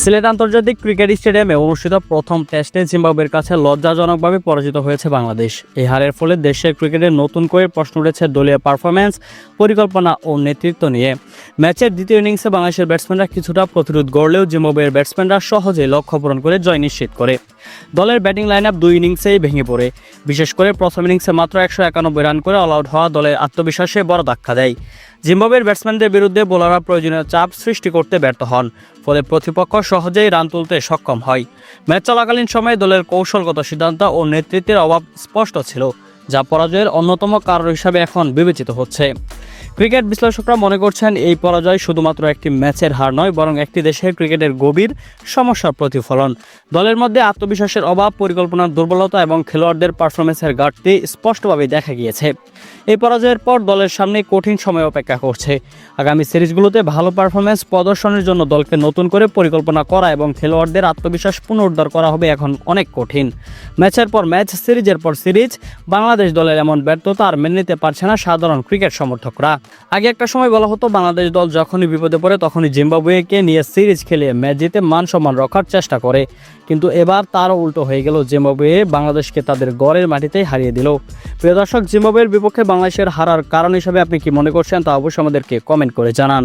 সিলেট আন্তর্জাতিক ক্রিকেট স্টেডিয়ামে অনুষ্ঠিত প্রথম টেস্টে জিম্বাবুয়ের কাছে লজ্জাজনকভাবে পরাজিত হয়েছে বাংলাদেশ। এই হারের ফলে দেশের ক্রিকেটে নতুন করে প্রশ্ন উঠেছে দলীয় পারফরম্যান্স পরিকল্পনা ও নেতৃত্ব নিয়ে। ম্যাচের দ্বিতীয় ইনিংসে বাংলাদেশের ব্যাটসম্যানরা কিছুটা প্রতিরোধ গড়লেও জিম্বাবুয়ের ব্যাটসম্যানরা সহজেই লক্ষ্য পূরণ করে জয় নিশ্চিত করে। দলের ব্যাটিং লাইন আপ দুই ইনিংসেই ভেঙে পড়ে। বিশেষ করে প্রথম ইনিংসে মাত্র একশো একানব্বই রান করে অল আউট হওয়া দলের আত্মবিশ্বাসে বড় ধাক্কা দেয়। জিম্বাবুয়ের ব্যাটসম্যানদের বিরুদ্ধে বোলাররা প্রয়োজনীয় চাপ সৃষ্টি করতে ব্যর্থ হন, ফলে প্রতিপক্ষ সহজেই রান তুলতে সক্ষম হয়। ম্যাচ চলাকালীন সময়ে দলের কৌশলগত সিদ্ধান্ত ও নেতৃত্বের অভাব স্পষ্ট ছিল, যা পরাজয়ের অন্যতম কারণ হিসাবে এখন বিবেচিত হচ্ছে। ক্রিকেট বিশ্লেষকরা মনে করছেন এই পরাজয় শুধুমাত্র একটি ম্যাচের হার নয়, বরং একটি দেশের ক্রিকেটের গভীর সমস্যার প্রতিফলন। দলের মধ্যে আত্মবিশ্বাসের অভাব, পরিকল্পনার দুর্বলতা এবং খেলোয়াড়দের পারফরমেন্সের ঘাটতি স্পষ্টভাবে দেখা গিয়েছে। এই পরাজয়ের পর দলের সামনে কঠিন সময় অপেক্ষা করছে। আগামী সিরিজগুলোতে ভালো পারফরমেন্স প্রদর্শনের জন্য দলকে নতুন করে পরিকল্পনা করা এবং খেলোয়াড়দের আত্মবিশ্বাস পুনরুদ্ধার করা হবে এখন অনেক কঠিন। ম্যাচের পর ম্যাচ, সিরিজের পর সিরিজ, বাংলাদেশ দলের এমন ব্যর্থতা আর মেনে নিতে পারছে না সাধারণ ক্রিকেট সমর্থকরা। আগে একটা সময় বলা হতো, বাংলাদেশ দল যখনই বিপদে পড়ে তখনই জিম্বাবুয়েকে নিয়ে সিরিজ খেলে ম্যাচ জিতে মান সম্মান রক্ষার চেষ্টা করে। কিন্তু এবার তার উল্টো হয়ে গেল, জিম্বাবুয়ে বাংলাদেশকে তাদের গড়ের মাটিতেই হারিয়ে দিল। প্রিয় দর্শক, জিম্বাবুয়ের বিপক্ষে বাংলাদেশের হারার কারণ হিসেবে আপনি কি মনে করছেন তা অবশ্যই আমাদেরকে কমেন্ট করে জানান।